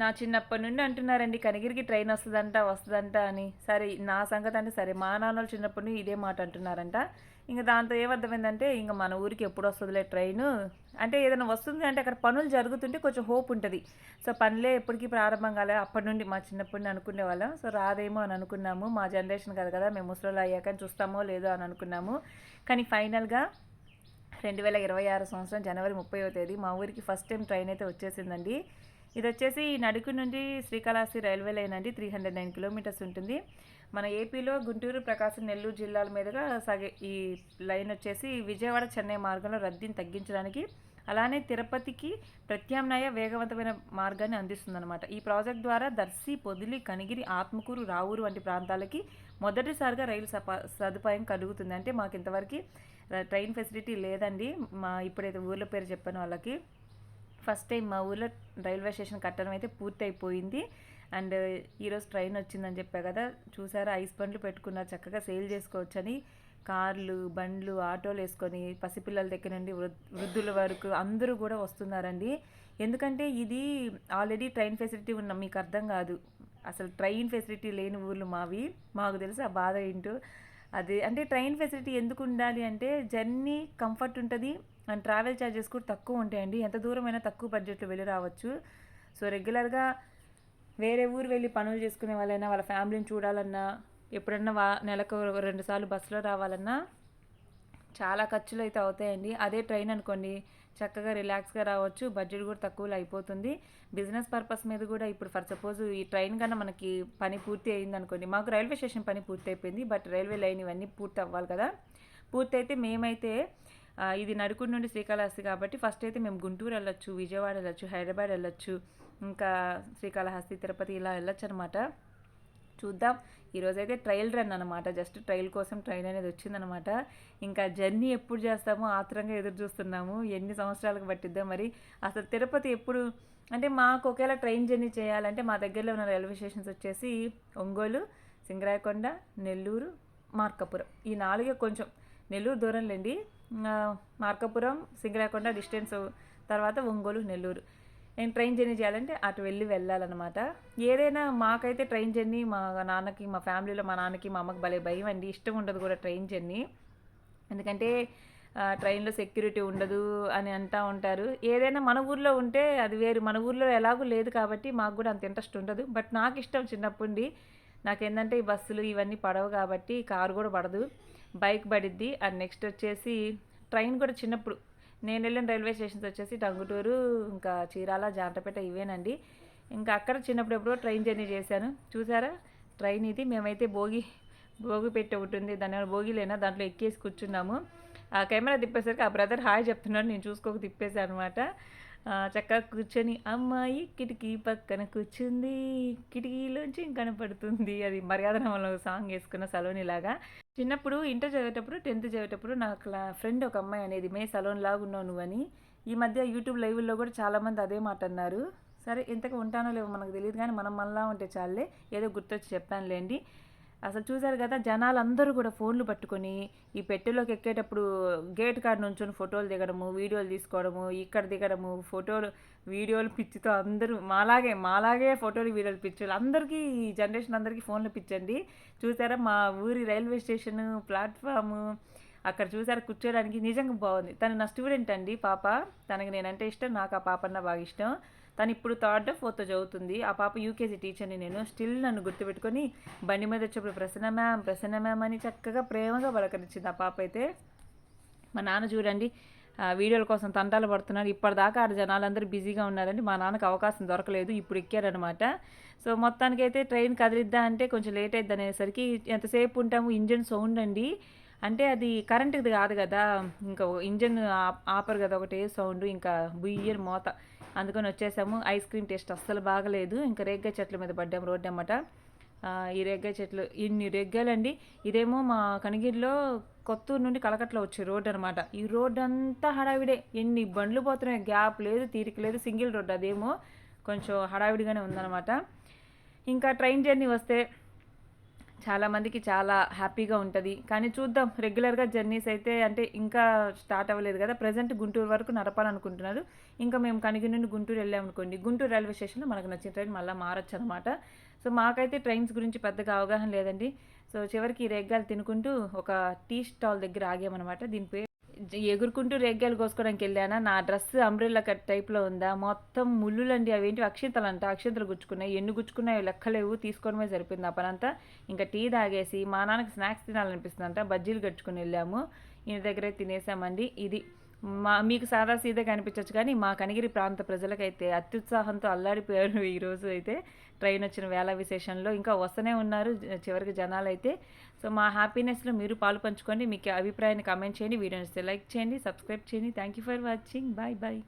నా చిన్నప్పటి నుండి అంటున్నారండి కనిగిరికి ట్రైన్ వస్తుందంట వస్తుందంట అని. సరే నా సంగతి అంటే సరే మా నాన్నలు చిన్నప్పటి నుండి ఇదే మాట అంటున్నారంట. ఇంకా దాంతో ఏమర్థమైందంటే ఇంకా మన ఊరికి ఎప్పుడు వస్తుందిలే ట్రైను. అంటే ఏదైనా వస్తుంది అంటే అక్కడ పనులు జరుగుతుంటే కొంచెం హోప్ ఉంటుంది. సో పనులే ఎప్పటికీ ప్రారంభం కాలే. అప్పటి నుండి మా చిన్నప్పటి నుండి అనుకునే వాళ్ళం. సో రాదేమో అని అనుకున్నాము. మా జనరేషన్ కాదు కదా మేము ముసలిలో అయ్యాక చూస్తామో లేదో అని అనుకున్నాము. కానీ ఫైనల్గా రెండు వేల ఇరవై ఆరు సంవత్సరం జనవరి ముప్పైవ తేదీ మా ఊరికి ఫస్ట్ టైం ట్రైన్ అయితే వచ్చేసిందండి. ఇది వచ్చేసి నడుకు నుండి శ్రీకాళహస్తి రైల్వే లైన్ అండి త్రీ హండ్రెడ్ నైన్ కిలోమీటర్స్ ఉంటుంది. మన ఏపీలో గుంటూరు ప్రకాశం నెల్లూరు జిల్లాల మీదుగా సాగే ఈ లైన్ వచ్చేసి విజయవాడ చెన్నై మార్గంలో రద్దీని తగ్గించడానికి అలానే తిరుపతికి ప్రత్యామ్నాయ వేగవంతమైన మార్గాన్ని అందిస్తుందన్నమాట. ఈ ప్రాజెక్ట్ ద్వారా దర్శి పొదిలి కనిగిరి ఆత్మకూరు రావూరు వంటి ప్రాంతాలకి మొదటిసారిగా రైలు సపా సదుపాయం కలుగుతుంది. అంటే మాకు ఇంతవరకు ట్రైన్ ఫెసిలిటీ లేదండి. మా ఇప్పుడైతే ఊర్ల పేరు చెప్పాను వాళ్ళకి. ఫస్ట్ టైం మా ఊర్లో రైల్వే స్టేషన్ కట్టడం అయితే పూర్తి అయిపోయింది అండ్ ఈరోజు ట్రైన్ వచ్చిందని చెప్పా కదా చూసారా? ఐస్ బండ్లు పెట్టుకున్నారు చక్కగా సేల్ చేసుకోవచ్చని. కార్లు బండ్లు ఆటోలు వేసుకొని పసిపిల్లల దగ్గర నుండి వృద్ధుల వరకు అందరూ కూడా వస్తున్నారండి. ఎందుకంటే ఇది ఆల్రెడీ ట్రైన్ ఫెసిలిటీ ఉన్న మీకు అర్థం కాదు. అసలు ట్రైన్ ఫెసిలిటీ లేని ఊర్లు మావి. మాకు తెలుసు ఆ బాధ ఏంటో. అది అంటే ట్రైన్ ఫెసిలిటీ ఎందుకు ఉండాలి అంటే జర్నీ కంఫర్ట్ ఉంటుంది అండ్ ట్రావెల్ ఛార్జెస్ కూడా తక్కువ ఉంటాయండి. ఎంత దూరమైనా తక్కువ బడ్జెట్లో వెళ్ళి రావచ్చు. సో రెగ్యులర్గా వేరే ఊరు వెళ్ళి పనులు చేసుకునే వాళ్ళైనా వాళ్ళ ఫ్యామిలీని చూడాలన్నా ఎప్పుడన్నా వా నెలకు రెండు సార్లు బస్సులో రావాలన్నా చాలా ఖర్చులు అయితే అవుతాయండి. అదే ట్రైన్ అనుకోండి చక్కగా రిలాక్స్గా రావచ్చు బడ్జెట్ కూడా తక్కువలో అయిపోతుంది. బిజినెస్ పర్పస్ మీద కూడా ఇప్పుడు ఫర్ సపోజ్ ఈ ట్రైన్ కన్నా మనకి పని పూర్తి అయింది అనుకోండి మాకు రైల్వే స్టేషన్ పని పూర్తి అయిపోయింది బట్ రైల్వే లైన్ ఇవన్నీ పూర్తి అవ్వాలి కదా. పూర్తి అయితే మేమైతే ఇది నడుకుడు నుండి శ్రీకాళహస్తి కాబట్టి ఫస్ట్ అయితే మేము గుంటూరు వెళ్ళొచ్చు విజయవాడ వెళ్ళొచ్చు హైదరాబాద్ వెళ్ళొచ్చు ఇంకా శ్రీకాళహస్తి తిరుపతి ఇలా వెళ్ళొచ్చు అనమాట చూద్దాం. ఈరోజైతే ట్రయల్ రన్ అనమాట జస్ట్ ట్రయల్ కోసం ట్రైన్ అనేది వచ్చిందనమాట ఇంకా జర్నీ ఎప్పుడు చేస్తామో ఆత్రంగా ఎదురు చూస్తున్నాము. ఎన్ని సంవత్సరాలకు పట్టిద్దాం మరి. అసలు తిరుపతి ఎప్పుడు అంటే మాకు ఒకేలా ట్రైన్ జర్నీ చేయాలంటే మా దగ్గరలో ఉన్న రైల్వే స్టేషన్స్ వచ్చేసి ఒంగోలు సింగరాయకొండ నెల్లూరు మార్కాపురం. ఈ నాలుగే కొంచెం నెల్లూరు దూరంలేండి. మార్కాపురం సింగరాకొండ డిస్టెన్స్ తర్వాత ఒంగోలు నెల్లూరు. నేను ట్రైన్ జర్నీ చేయాలంటే అటు వెళ్ళి వెళ్ళాలన్నమాట. ఏదైనా మాకైతే ట్రైన్ జర్నీ మా నాన్నకి మా ఫ్యామిలీలో మా నాన్నకి మా అమ్మకి భలే భయం అండి. ఇష్టం ఉండదు కూడా ట్రైన్ జర్నీ. ఎందుకంటే ట్రైన్లో సెక్యూరిటీ ఉండదు అని అంటూ ఉంటారు. ఏదైనా మన ఊర్లో ఉంటే అది వేరు. మన ఊర్లో ఎలాగూ లేదు కాబట్టి మాకు కూడా అంత ఇంట్రెస్ట్ ఉండదు. బట్ నాకు ఇష్టం చిన్నప్పటి నాకేంటంటే ఈ బస్సులు ఇవన్నీ పడవు కాబట్టి కారు కూడా పడదు. బైక్ పడిద్ది. అండ్ నెక్స్ట్ వచ్చేసి ట్రైన్ కూడా చిన్నప్పుడు. నేను వెళ్ళిన రైల్వే స్టేషన్స్ వచ్చేసి టంగుటూరు ఇంకా చీరాల జాంటపేట ఇవేనండి. ఇంకా అక్కడ చిన్నప్పుడు ఎప్పుడో ట్రైన్ జర్నీ చేశాను. చూసారా? ట్రైన్ ఇది. మేమైతే భోగి భోగి పెట్టి ఒకటి ఉంది. దాని భోగిలేనా? దాంట్లో ఎక్కేసి కూర్చున్నాము. ఆ కెమెరా తిప్పేసరికి ఆ బ్రదర్ హాయ్ చెప్తున్నాడు. నేను చూసుకోక తిప్పేశాను అనమాట చక్కగా కూర్చొని అమ్మాయి కిటికీ పక్కన కూర్చుంది. కిటికీలోంచి కనపడుతుంది. అది మర్యాద నమ్మలో సాంగ్ వేసుకున్న సలోని లాగా చిన్నప్పుడు ఇంటర్ చదివేటప్పుడు టెన్త్ చదివేటప్పుడు నాకు ఫ్రెండ్ ఒక అమ్మాయి అనేది మే సలోన్ లాగా ఉన్నావు నువ్వని ఈ మధ్య యూట్యూబ్ లైవ్లో కూడా చాలామంది అదే మాట అన్నారు. సరే ఎంతగా ఉంటానో లేవో మనకు తెలియదు కానీ మనం మనలా ఉంటే చాలే ఏదో గుర్తొచ్చి చెప్పానులేండి. అసలు చూశారు కదా జనాలు అందరూ కూడా ఫోన్లు పట్టుకొని ఈ పెట్టెలోకి ఎక్కేటప్పుడు గేట్ కాడ నుంచొని ఫోటోలు దిగడము వీడియోలు తీసుకోవడము ఇక్కడ దిగడము ఫోటోలు వీడియోలు పిచ్చితో అందరూ మాలాగే మాలాగే ఫోటోలు వీడియోలు పిచ్చులు అందరికీ ఈ జనరేషన్ అందరికీ ఫోన్లు పిచ్చండి. చూసారా మా ఊరి రైల్వే స్టేషన్ ప్లాట్ఫాము? అక్కడ చూసారా కూర్చోడానికి? నిజంగా బాగుంది. తను నా స్టూడెంట్ అండి పాప. తనకి నేనంటే ఇష్టం నాకు ఆ పాప అన్న బాగా ఇష్టం. తను ఇప్పుడు థర్డ్ ఫోర్త్ చదువుతుంది. ఆ పాప యూకేజీ టీచర్ని నేను. స్టిల్ నన్ను గుర్తుపెట్టుకొని బండి మీద వచ్చేప్పుడు ప్రసన్న మ్యామ్ ప్రసన్న మ్యామ్ అని చక్కగా ప్రేమగా పలకరించింది ఆ పాప అయితే. మా నాన్న చూడండి వీడియోల కోసం తంటాలు పడుతున్నారు. ఇప్పటిదాకా ఆడ జనాలందరూ బిజీగా ఉన్నారండి. మా నాన్నకు అవకాశం దొరకలేదు. ఇప్పుడు ఎక్కారనమాట సో మొత్తానికైతే ట్రైన్ కదిలిద్దా అంటే కొంచెం లేట్ అయింది అనేసరికి ఎంతసేపు ఉంటాము? ఇంజన్ సౌండ్ అండి. అంటే అది కరెంటుది కాదు కదా ఇంకా ఇంజన్ ఆపరు కదా ఒకటే సౌండ్ ఇంకా బుయ్యర్ మోత. అందుకని వచ్చేసాము. ఐస్ క్రీమ్ టేస్ట్ అస్సలు బాగలేదు. ఇంకా రేగ్గా చెట్ల మీద పడ్డాము రోడ్డు అన్నమాట ఈ రేగ్గా చెట్లు ఇన్ని రెగ్గాలండి. ఇదేమో మా కనిగిరిలో కొత్తూరు నుండి కలకట్లో వచ్చే రోడ్డు అనమాట ఈ రోడ్డు అంతా హడావిడే. ఎన్ని బండ్లు పోతున్నాయి గ్యాప్ లేదు తీరిక లేదు సింగిల్ రోడ్డు అదేమో కొంచెం హడావిడిగానే ఉందన్నమాట ఇంకా ట్రైన్ జర్నీ వస్తే చాలామందికి చాలా హ్యాపీగా ఉంటుంది. కానీ చూద్దాం రెగ్యులర్గా జర్నీస్ అయితే అంటే ఇంకా స్టార్ట్ అవ్వలేదు కదా. ప్రజెంట్ గుంటూరు వరకు నడపాలనుకుంటున్నారు. ఇంకా మేము కనిగి నుండి గుంటూరు వెళ్ళామనుకోండి గుంటూరు రైల్వే స్టేషన్లో మనకు నచ్చిన ట్రైన్ మళ్ళీ మారచ్చు అనమాట సో మాకైతే ట్రైన్స్ గురించి పెద్దగా అవగాహన లేదండి. సో చివరికి ఈ రేగ్గాలు తినుకుంటూ ఒక టీ స్టాల్ దగ్గర ఆగామన్నమాట. దీని పేరు ఎగురుకుంటూ రేగ్గాయలు కోసుకోవడానికి వెళ్ళానా నా డ్రెస్ అంబ్రెల్లా కట్ టైప్లో ఉందా? మొత్తం ముళ్ళులండి. అవేంటి? అక్షింతలు అంట అక్షింతలు గుచ్చుకున్నాయి. ఎన్ని గుచ్చుకున్నాయో లెక్కలేవు. తీసుకోవడమే సరిపోయింది ఆ పనంతా. ఇంకా టీ తాగేసి మా నాన్నకి స్నాక్స్ తినాలనిపిస్తుందంట. బజ్జీలు కట్టుకుని వెళ్ళాము. ఈయన దగ్గరే తినేసామండి. ఇది మా మీకు సాదా సీదా కనిపించవచ్చు కానీ మా కనిగిరి ప్రాంత ప్రజలకైతే అత్యుత్సాహంతో అల్లాడిపోయారు ఈరోజు అయితే ట్రైన్ వచ్చిన వేళ విశేషంలో. ఇంకా వస్తూనే ఉన్నారు చివరికి జనాలు అయితే సో మా హ్యాపీనెస్లో మీరు పాలు పంచుకోండి మీకు అభిప్రాయాన్ని కామెంట్ చేయండి వీడియోని లైక్ చేయండి సబ్స్క్రైబ్ చేయండి. Thank you for watching. Bye bye.